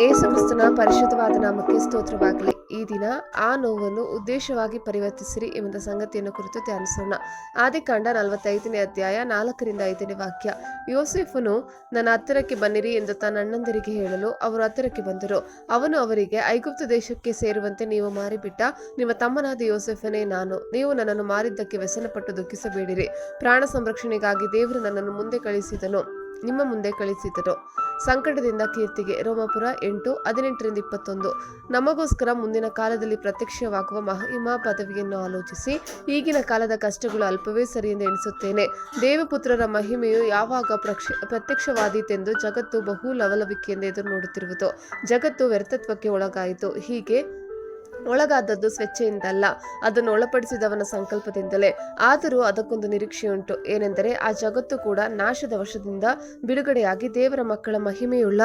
ಏಸುಕ್ರಿಸ್ತನ ಪರಿಶುದ್ಧವಾದ ನಾಮಕ್ಕೆ ಸ್ತೋತ್ರವಾಗಲಿ. ಈ ದಿನ ಆ ನೋವನ್ನು ಉದ್ದೇಶವಾಗಿ ಪರಿವರ್ತಿಸಿರಿ ಎಂಬ ಸಂಗತಿಯನ್ನು ಕುರಿತು ಧ್ಯಾನಿಸೋಣ. ಆದಿಕಾಂಡ ನಲವತ್ತೈದನೇ ಅಧ್ಯಾಯ ನಾಲ್ಕರಿಂದ ಐದನೇ ವಾಕ್ಯ. ಯೋಸೆಫನು, ನನ್ನ ಹತ್ತಿರಕ್ಕೆ ಬನ್ನಿರಿ ಎಂದು ತನ್ನ ಅಣ್ಣಂದಿರಿಗೆ ಹೇಳಲು ಅವರು ಹತ್ತಿರಕ್ಕೆ ಬಂದರು. ಅವನು ಅವರಿಗೆ, ಐಗುಪ್ತ ದೇಶಕ್ಕೆ ಸೇರುವಂತೆ ನೀವು ಮಾರಿಬಿಟ್ಟ ನಿಮ್ಮ ತಮ್ಮನಾದ ಯೋಸೆಫನೇ ನಾನು. ನೀವು ನನ್ನನ್ನು ಮಾರಿದ್ದಕ್ಕೆ ವ್ಯಸನಪಟ್ಟು ದುಃಖಿಸಬೇಡಿರಿ. ಪ್ರಾಣ ಸಂರಕ್ಷಣೆಗಾಗಿ ದೇವರು ನನ್ನನ್ನು ಮುಂದೆ ಕಳಿಸಿದನು ನಿಮ್ಮ ಮುಂದೆ ಕಳಿಸಿದರು. ಸಂಕಟದಿಂದ ಕೀರ್ತಿಗೆ ರೋಮಪುರ ಎಂಟು, ಹದಿನೆಂಟರಿಂದ ಇಪ್ಪತ್ತೊಂದು. ನಮಗೋಸ್ಕರ ಮುಂದಿನ ಕಾಲದಲ್ಲಿ ಪ್ರತ್ಯಕ್ಷವಾಗುವ ಮಹಿಮಾ ಪದವಿಯನ್ನು ಆಲೋಚಿಸಿ, ಈಗಿನ ಕಾಲದ ಕಷ್ಟಗಳು ಅಲ್ಪವೇ ಸರಿ ಎಂದು ಎಣಿಸುತ್ತೇನೆ. ದೇವಪುತ್ರರ ಮಹಿಮೆಯು ಯಾವಾಗ ಪ್ರಕ್ಷ, ಪ್ರತ್ಯಕ್ಷವಾದೀತೆಂದು ಜಗತ್ತು ಬಹು ಲವಲವಿಕೆಯಿಂದ ಎದುರು ನೋಡುತ್ತಿರುವುದು. ಜಗತ್ತು ವ್ಯರ್ಥತ್ವಕ್ಕೆ ಒಳಗಾಯಿತು. ಹೀಗೆ ಒಳಗಾದದ್ದು ಸ್ವೇಚ್ಛೆಯಿಂದಲ್ಲ, ಅದನ್ನು ಒಳಪಡಿಸಿದವನ ಸಂಕಲ್ಪದಿಂದಲೇ. ಆದರೂ ಅದಕ್ಕೊಂದು ನಿರೀಕ್ಷೆಯುಂಟು. ಏನೆಂದರೆ, ಆ ಜಗತ್ತು ಕೂಡ ನಾಶದ ವಶದಿಂದ ಬಿಡುಗಡೆಯಾಗಿ ದೇವರ ಮಕ್ಕಳ ಮಹಿಮೆಯುಳ್ಳ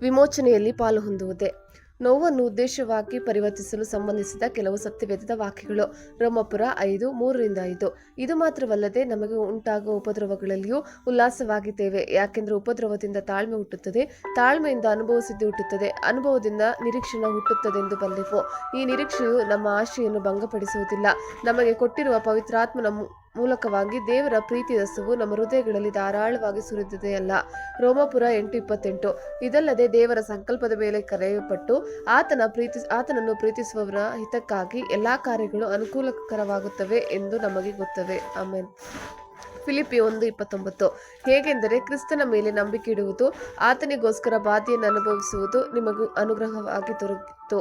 ವಿಮೋಚನೆಯಲ್ಲಿ ಪಾಲು ಹೊಂದುವುದೇ ನೋವನ್ನು ಉದ್ದೇಶವಾಗಿ ಪರಿವರ್ತಿಸಲು ಸಂಬಂಧಿಸಿದ ಕೆಲವು ಸತ್ಯವೇದ ವಾಕ್ಯಗಳು. ರೋಮಪುರ ಐದು, ಮೂರರಿಂದ ಐದು. ಇದು ಮಾತ್ರವಲ್ಲದೆ ನಮಗೆ ಉಂಟಾಗುವ ಉಪದ್ರವಗಳಲ್ಲಿಯೂ ಉಲ್ಲಾಸವಾಗಿದ್ದೇವೆ. ಯಾಕೆಂದರೆ ಉಪದ್ರವದಿಂದ ತಾಳ್ಮೆ ಹುಟ್ಟುತ್ತದೆ. ತಾಳ್ಮೆಯಿಂದ ಅನುಭವಿಸಿದ್ದು ಹುಟ್ಟುತ್ತದೆ. ಅನುಭವದಿಂದ ನಿರೀಕ್ಷಣ ಹುಟ್ಟುತ್ತದೆಂದು ಬಲ್ಲೆವು ಈ ನಿರೀಕ್ಷೆಯು ನಮ್ಮ ಆಶೆಯನ್ನು ಭಂಗಪಡಿಸುವುದಿಲ್ಲ. ನಮಗೆ ಕೊಟ್ಟಿರುವ ಪವಿತ್ರಾತ್ಮನ ಮೂಲಕವಾಗಿ ದೇವರ ಪ್ರೀತಿ ರಸವು ನಮ್ಮ ಹೃದಯಗಳಲ್ಲಿ ಧಾರಾಳವಾಗಿ ಸುರಿದಿದೆಯಲ್ಲ ರೋಮಪುರ ಎಂಟು ಇಪ್ಪತ್ತೆಂಟು. ಇದಲ್ಲದೆ ದೇವರ ಸಂಕಲ್ಪದ ಮೇಲೆ ಕರೆಯಲ್ಪಟ್ಟು ಆತನ ಪ್ರೀತಿ, ಆತನನ್ನು ಪ್ರೀತಿಸುವವರ ಹಿತಕ್ಕಾಗಿ ಎಲ್ಲಾ ಕಾರ್ಯಗಳು ಅನುಕೂಲಕರವಾಗುತ್ತವೆ ಎಂದು ನಮಗೆ ಗೊತ್ತವೆ. ಆಮೇಲೆ ಫಿಲಿಪಿ ಒಂದು ಇಪ್ಪತ್ತೊಂಬತ್ತು. ಹೇಗೆಂದರೆ ಕ್ರಿಸ್ತನ ಮೇಲೆ ನಂಬಿಕೆ ಇಡುವುದು, ಆತನಿಗೋಸ್ಕರ ಬಾಧೆಯನ್ನು ಅನುಭವಿಸುವುದು ನಿಮಗೂ ಅನುಗ್ರಹವಾಗಿ ದೊರಕಿತು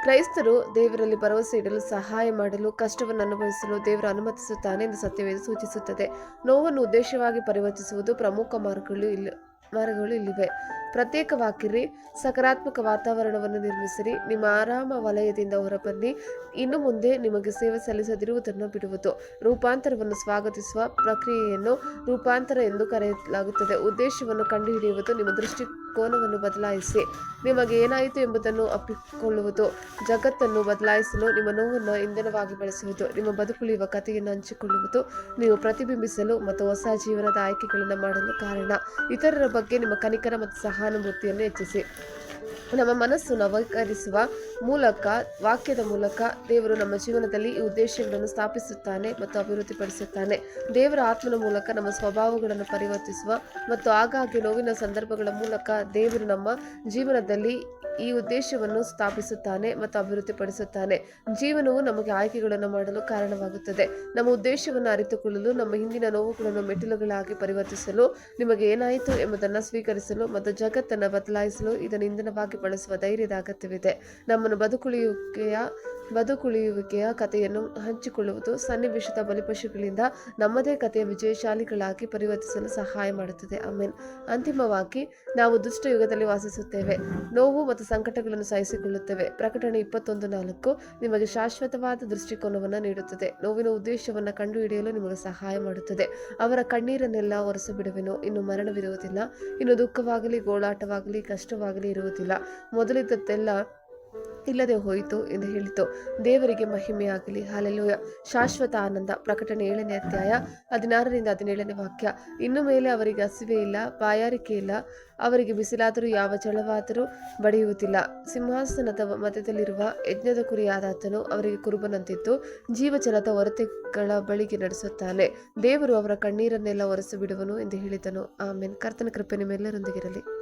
ಕ್ರೈಸ್ತರು ದೇವರಲ್ಲಿ ಭರವಸೆ ಇಡಲು ಸಹಾಯ ಮಾಡಲು ಕಷ್ಟವನ್ನು ಅನುಭವಿಸಲು ದೇವರು ಅನುಮತಿಸುತ್ತಾನೆ ಎಂದು ಸತ್ಯವೇದ ಸೂಚಿಸುತ್ತದೆ. ನೋವನ್ನು ಉದ್ದೇಶವಾಗಿ ಪರಿವರ್ತಿಸುವುದು ಪ್ರಮುಖ ಮಾರ್ಗಗಳು ಇಲ್ಲಿ ಮಾರ್ಗಗಳು ಇಲ್ಲಿವೆ. ಪ್ರತ್ಯೇಕವಾಗಿರಿ, ಸಕಾರಾತ್ಮಕ ವಾತಾವರಣವನ್ನು ನಿರ್ಮಿಸಿರಿ, ನಿಮ್ಮ ಆರಾಮ ವಲಯದಿಂದ ಹೊರಬನ್ನಿ, ಇನ್ನು ಮುಂದೆ ನಿಮಗೆ ಸೇವೆ ಸಲ್ಲಿಸದಿರುವುದನ್ನು ಬಿಡುವುದು. ರೂಪಾಂತರವನ್ನು ಸ್ವಾಗತಿಸುವ ಪ್ರಕ್ರಿಯೆಯನ್ನು ರೂಪಾಂತರ ಎಂದು ಕರೆಯಲಾಗುತ್ತದೆ. ಉದ್ದೇಶವನ್ನು ಕಂಡುಹಿಡಿಯುವುದು ನಿಮ್ಮ ದೃಷ್ಟಿಕೋನವನ್ನು ಬದಲಾಯಿಸಿ. ನಿಮಗೆ ಏನಾಯಿತು ಎಂಬುದನ್ನು ಅಪ್ಪಿಕೊಳ್ಳುವುದು. ಜಗತ್ತನ್ನು ಬದಲಾಯಿಸಲು ನಿಮ್ಮ ನೋವನ್ನು ಇಂಧನವಾಗಿ ಬಳಸುವುದು. ನಿಮ್ಮ ಬದುಕುಳಿಯುವ ಕಥೆಯನ್ನು ಹಂಚಿಕೊಳ್ಳುವುದು. ನೀವು ಪ್ರತಿಬಿಂಬಿಸಲು ಮತ್ತು ಹೊಸ ಜೀವನದ ಆಯ್ಕೆಗಳನ್ನು ಮಾಡಲು ಕಾರಣ. ಇತರರ ಬಗ್ಗೆ ನಿಮ್ಮ ಕನಿಕರ ಮತ್ತು ಸಹಾನುಭೂತಿಯನ್ನು ಹೆಚ್ಚಿಸಿ. ನಮ್ಮ ಮನಸ್ಸು ನವೀಕರಿಸುವ ಮೂಲಕ, ವಾಕ್ಯದ ಮೂಲಕ ದೇವರು ನಮ್ಮ ಜೀವನದಲ್ಲಿ ಈ ಉದ್ದೇಶಗಳನ್ನು ಸ್ಥಾಪಿಸುತ್ತಾನೆ ಮತ್ತು ಅಭಿವೃದ್ಧಿಪಡಿಸುತ್ತಾನೆ. ದೇವರ ಆತ್ಮನ ಮೂಲಕ ನಮ್ಮ ಸ್ವಭಾವಗಳನ್ನು ಪರಿವರ್ತಿಸುವ ಮತ್ತು ಆಗಾಗ್ಗೆ ನೋವಿನ ಸಂದರ್ಭಗಳ ಮೂಲಕ ದೇವರು ನಮ್ಮ ಜೀವನದಲ್ಲಿ ಈ ಉದ್ದೇಶವನ್ನು ಸ್ಥಾಪಿಸುತ್ತಾನೆ ಮತ್ತು ಅಭಿವೃದ್ಧಿಪಡಿಸುತ್ತಾನೆ. ಜೀವನವು ನಮಗೆ ಆಯ್ಕೆಗಳನ್ನು ಮಾಡಲು ಕಾರಣವಾಗುತ್ತದೆ. ನಮ್ಮ ಉದ್ದೇಶವನ್ನು ಅರಿತುಕೊಳ್ಳಲು, ನಮ್ಮ ಹಿಂದಿನ ನೋವುಗಳನ್ನು ಮೆಟ್ಟಿಲುಗಳಾಗಿ ಪರಿವರ್ತಿಸಲು, ನಿಮಗೆ ಏನಾಯಿತು ಎಂಬುದನ್ನು ಸ್ವೀಕರಿಸಲು ಮತ್ತು ಜಗತ್ತನ್ನು ಬದಲಾಯಿಸಲು ಇದನ್ನು ಇಂಧನವಾಗಿ ಬಳಸುವ ಧೈರ್ಯದ ಅಗತ್ಯವಿದೆ. ನಮ್ಮನ್ನು ಬದುಕುಳಿಯುವಿಕೆಯ ಬದುಕುಳಿಯುವಿಕೆಯ ಕಥೆಯನ್ನು ಹಂಚಿಕೊಳ್ಳುವುದು ಸನ್ನಿವೇಶದ ಬಲಿಪಶುಗಳಿಂದ ನಮ್ಮದೇ ಕಥೆಯ ವಿಜಯಶಾಲಿಗಳಾಗಿ ಪರಿವರ್ತಿಸಲು ಸಹಾಯ ಮಾಡುತ್ತದೆ. ಆಮೇನ್. ಅಂತಿಮವಾಗಿ, ನಾವು ದುಷ್ಟ ಯುಗದಲ್ಲಿ ವಾಸಿಸುತ್ತೇವೆ. ನೋವು ಮತ್ತು ಸಂಕಟಗಳನ್ನು ಸಹಿಸಿಕೊಳ್ಳುತ್ತೇವೆ ಪ್ರಕಟಣೆ ಇಪ್ಪತ್ತೊಂದು ನಾಲ್ಕು ನಿಮಗೆ ಶಾಶ್ವತವಾದ ದೃಷ್ಟಿಕೋನವನ್ನು ನೀಡುತ್ತದೆ. ನೋವಿನ ಉದ್ದೇಶವನ್ನು ಕಂಡುಹಿಡಿಯಲು ನಿಮಗೆ ಸಹಾಯ ಮಾಡುತ್ತದೆ. ಅವರ ಕಣ್ಣೀರನ್ನೆಲ್ಲ ಒರೆಸಿಬಿಡುವೆನು. ಇನ್ನು ಮರಣವಿರುವುದಿಲ್ಲ. ಇನ್ನು ದುಃಖವಾಗಲಿ, ಗೋಳಾಟವಾಗಲಿ, ಕಷ್ಟವಾಗಲಿ ಇರುವುದಿಲ್ಲ. ಮೊದಲಿದ್ದದ್ದೆಲ್ಲ ಇಲ್ಲದೆ ಹೋಯಿತು ಎಂದು ಹೇಳಿತು. ದೇವರಿಗೆ ಮಹಿಮೆಯಾಗಲಿ. ಹಾಲೆಲೂಯ. ಶಾಶ್ವತ ಆನಂದ. ಪ್ರಕಟಣೆ ಏಳನೇ ಅಧ್ಯಾಯ ಹದಿನಾರರಿಂದ ಹದಿನೇಳನೇ ವಾಕ್ಯ. ಇನ್ನು ಮೇಲೆ ಅವರಿಗೆ ಹಸಿವೆ ಇಲ್ಲ, ಬಾಯಾರಿಕೆ ಇಲ್ಲ. ಅವರಿಗೆ ಬಿಸಿಲಾದರೂ ಯಾವ ಜಳವಾದರೂ ಬಡಿಯುವುದಿಲ್ಲ. ಸಿಂಹಾಸನದ ಮಧ್ಯದಲ್ಲಿರುವ ಯಜ್ಞದ ಕುರಿಯಾದಾತನು ಅವರಿಗೆ ಕುರುಬನಂತಿದ್ದು, ಜೀವಜಲದ ಹೊರತೆಗಳ ಬಳಿಗೆ ನಡೆಸುತ್ತಾನೆ. ದೇವರು ಅವರ ಕಣ್ಣೀರನ್ನೆಲ್ಲ ಒರೆಸಿ ಬಿಡುವನು ಎಂದು ಹೇಳಿದನು. ಆಮೇನ್. ಕರ್ತನ ಕೃಪೆ ನಿಮ್ಮೆಲ್ಲರೊಂದಿಗಿರಲಿ.